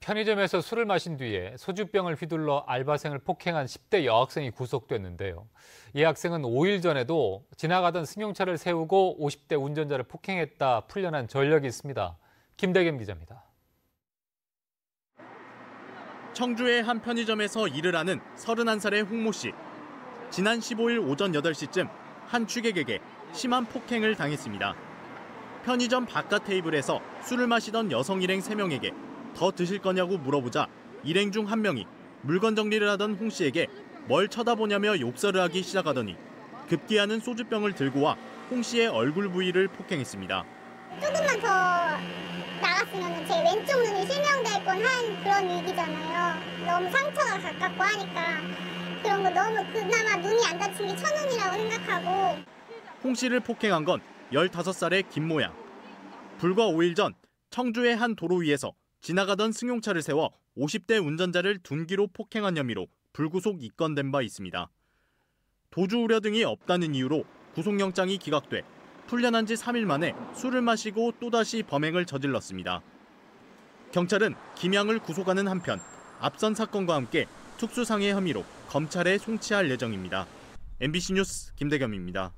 편의점에서 술을 마신 뒤에 소주병을 휘둘러 알바생을 폭행한 10대 여학생이 구속됐는데요. 이 학생은 5일 전에도 지나가던 승용차를 세우고 50대 운전자를 폭행했다 풀려난 전력이 있습니다. 김대겸 기자입니다. 청주의 한 편의점에서 일을 하는 31살의 홍모 씨. 지난 15일 오전 8시쯤 한 취객에게 심한 폭행을 당했습니다. 편의점 바깥 테이블에서 술을 마시던 여성 일행 3명에게 더 드실 거냐고 물어보자 일행 중 한 명이 물건 정리를 하던 홍 씨에게 뭘 쳐다보냐며 욕설을 하기 시작하더니 급기야는 소주병을 들고 와 홍 씨의 얼굴 부위를 폭행했습니다. 조금만 더 나갔으면 제 왼쪽 눈이 실명될 뻔한 그런 위기잖아요. 너무 상처가 가깝고 하니까 그런 거 너무 그나마 눈이 안 다친 게 천운이라고 생각하고 홍 씨를 폭행한 건 15살의 김 모양. 불과 5일 전 청주의 한 도로 위에서 지나가던 승용차를 세워 50대 운전자를 둔기로 폭행한 혐의로 불구속 입건된 바 있습니다. 도주 우려 등이 없다는 이유로 구속영장이 기각돼 풀려난 지 3일 만에 술을 마시고 또다시 범행을 저질렀습니다. 경찰은 김양을 구속하는 한편 앞선 사건과 함께 특수상해 혐의로 검찰에 송치할 예정입니다. MBC 뉴스 김대겸입니다.